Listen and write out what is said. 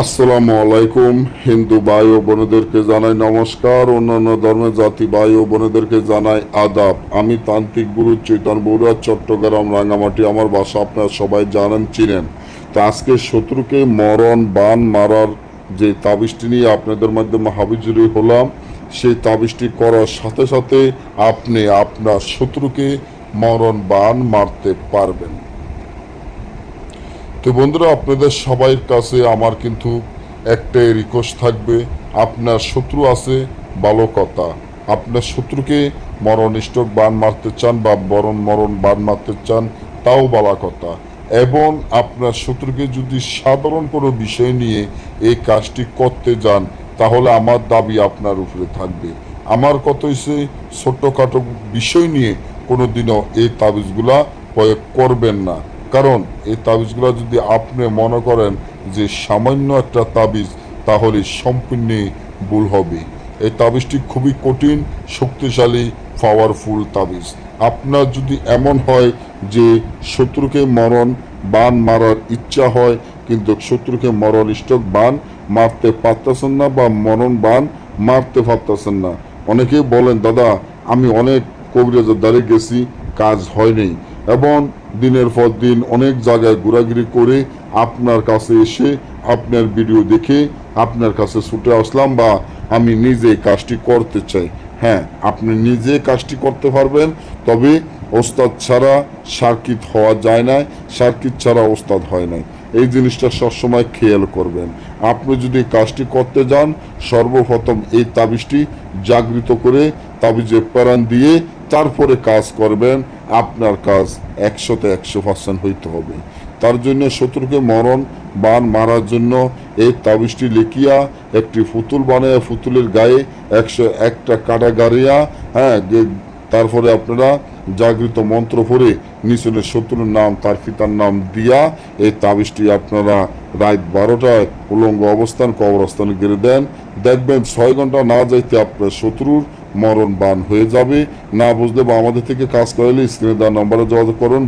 আসসালামু আলাইকুম। হিন্দু ভাই ও বোনেদেরকে জানাই নমস্কার। অন্যান্য ধর্মের জাতি ভাই ও বোনেদেরকে জানাই আদাব। আমি তান্ত্রিক গুরু চৈতন বড়ুয়া, চট্টগ্রাম, রাঙ্গামাটি। আমার বাসা আপনারা সবাই জানেন, চিনেন। তো আজকে শত্রুকে মরণ, বান মারার যে তাবিজটি নিয়ে আপনাদের মাধ্যমে হাবিজুরি হলাম, সেই তাবিজটি করার সাথে সাথে আপনি আপনার শত্রুকে মরণ, বান মারতে পারবেন। তো বন্ধুরা, আপনাদের সবাই কাছে আমার কিন্তু একটাই রিকোয়েস্ট থাকবে, আপনার শত্রু আছে, ভালো কথা। আপনার শত্রুকে মরণ স্টোক বান মারতে চান বা বরণ মরণ বান মারতে চান, তাও বলা কথা। এবং আপনার শত্রুকে যদি সাধারণ কোনো বিষয় নিয়ে এই কাজটি করতে যান, তাহলে আমার দাবি আপনার উপরে থাকবে। আমার কথা হচ্ছে ছোট্টখাটো বিষয় নিয়ে কোনোদিনও এই তাবিজগুলা প্রয়োগ করবেন না। কারণ এই তাবিজগুলো যদি আপনি মনে করেন যে সামান্য একটা তাবিজ, তাহলে সম্পূর্ণ ভুল হবে। এই তাবিজটি খুবই কঠিন, শক্তিশালী পাওয়ারফুল তাবিজ। আপনার যদি এমন হয় যে শত্রুকে মরণ, বান মারার ইচ্ছা হয়, কিন্তু শত্রুকে মরণ স্টক বান মারতে পারতেছেন না বা মরণ বান মারতে পারতেছেন না। অনেকেই বলেন, দাদা, আমি অনেক কবিরাজের দ্বারে গেছি, কাজ হয়নি এবং দিনের পর দিন অনেক জায়গায় ঘোরাঘুরি করে আপনার কাছে এসে আপনার ভিডিও দেখে আপনার কাছে ছুটে আসলাম বা আমি নিজে কাজটি করতে চাই। হ্যাঁ আপনি নিজে কাজটি করতে পারবেন, তবে ওস্তাদ ছাড়া সার্কিট হওয়া যায় না সার্কিট ছাড়া ওস্তাদ হয় নাই। এই জিনিসটা সবসময় খেয়াল করবেন। আপনি যদি কাজটি করতে যান, সর্বপ্রথম এই তাবিজটি জাগৃত করে তাবিজে প্যারান দিয়ে তারপরে কাজ করবেন, আপনার কাজ একশোতে একশো পার্সেন্ট হইতে হবে। তার জন্য শত্রুকে মরণ, বান মারার জন্য এই তাবিজটি লিখিয়া একটি পুতুল বানায় পুতুলের গায়ে একশো একটা কাটা গাড়িয়া হ্যাঁ তারপরে আপনারা জাগৃত মন্ত্র পড়ে নিচনের শত্রুর নাম, তার পিতার নাম দিয়া এই তাবিজটি আপনারা রাত বারোটায় উলঙ্গ অবস্থান, কবরস্থানে গেড়ে দেন। দেখবেন ছয় ঘণ্টা না যাইতে আপনার শত্রুর মরণ বান হয়ে যাবে। না বুঝলে বা আমাদের থেকে কাজ করলে স্ক্রিনে দেওয়ার নম্বরে যোগাযোগ করুন